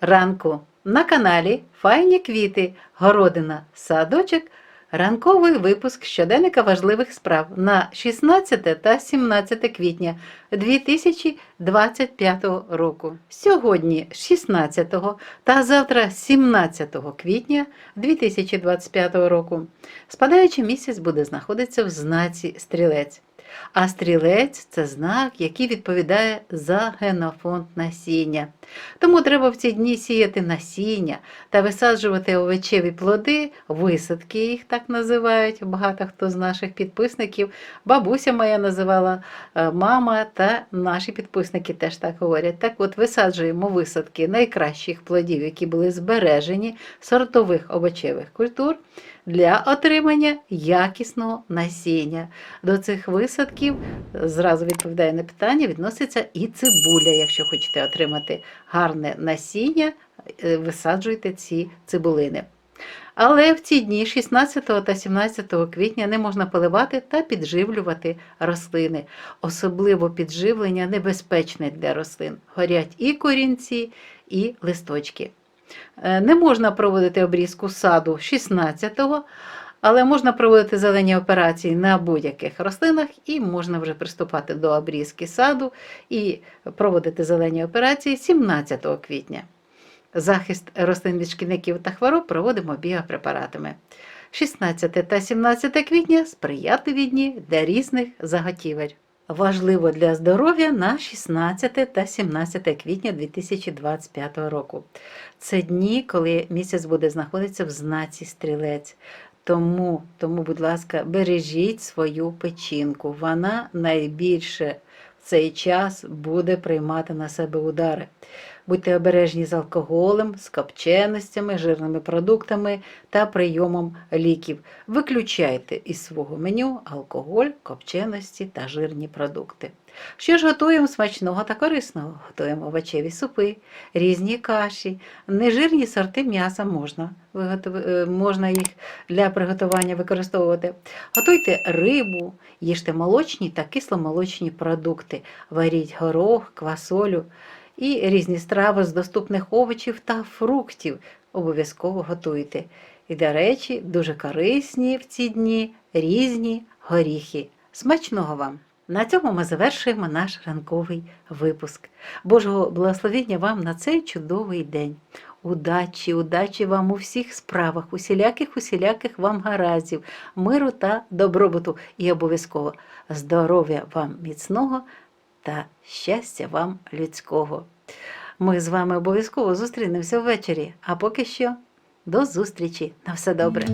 ранку на каналі Файні квіти, городина, садочок. Ранковий випуск щоденника важливих справ на 16 та 17 квітня 2025 року. Сьогодні 16 та завтра 17 квітня 2025 року. Спадаючий місяць буде знаходитися в знаці стрілець. А стрілець це знак, який відповідає за генофонд насіння. Тому треба в ці дні сіяти насіння та висаджувати овочеві плоди, висадки їх так називають. Багато хто з наших підписників, бабуся моя називала, е, мама та наші підписники теж так говорять. Так от висаджуємо висадки найкращих плодів, які були збережені сортових овочевих культур для отримання якісного насіння. До цих висадків е, зразу відповідає на питання, відноситься і цибуля. Якщо хочете отримати гарне насіння, е, висаджуйте ці цибулини. Але в ці дні 16 та 17 квітня не можна поливати та підживлювати рослини. Особливо підживлення небезпечне для рослин. Горять і корінці, і листочки. Е, Не можна проводити обрізку саду 16-го, але можна проводити зелені операції на будь-яких рослинах і можна вже приступати до обрізки саду і проводити зелені операції 17 квітня. Захист рослин від шкідників та хвороб проводимо біопрепаратами. 16 та 17 квітня сприятливі дні для різних заготівель. Важливо для здоров'я на 16 та 17 квітня 2025 року. Це дні, коли місяць буде знаходитися в знаці стрілець. Тому, тому, будь ласка, бережіть свою печінку. Вона найбільше в цей час буде приймати на себе удари. Будьте обережні з алкоголем, з копченостями, жирними продуктами та прийомом ліків. Виключайте із свого меню алкоголь, копченості та жирні продукти. Що ж готуємо смачного та корисного? Готуємо овочеві супи, різні каші, нежирні сорти м'яса можна, е, можна їх для приготування використовувати. Готуйте рибу, їжте молочні та кисломолочні продукти, варіть горох, квасолю і різні страви з доступних овочів та фруктів обов'язково готуйте. І, до речі, дуже корисні в ці дні різні горіхи. Смачного вам! На цьому ми завершуємо наш ранковий випуск. Божого благословення вам на цей чудовий день. Удачі, удачі вам у всіх справах, усіляких, усіляких вам гараздів, миру та добробуту і обов'язково здоров'я вам міцного та щастя вам людського. Ми з вами обов'язково зустрінемося ввечері, а поки що до зустрічі. На все добре.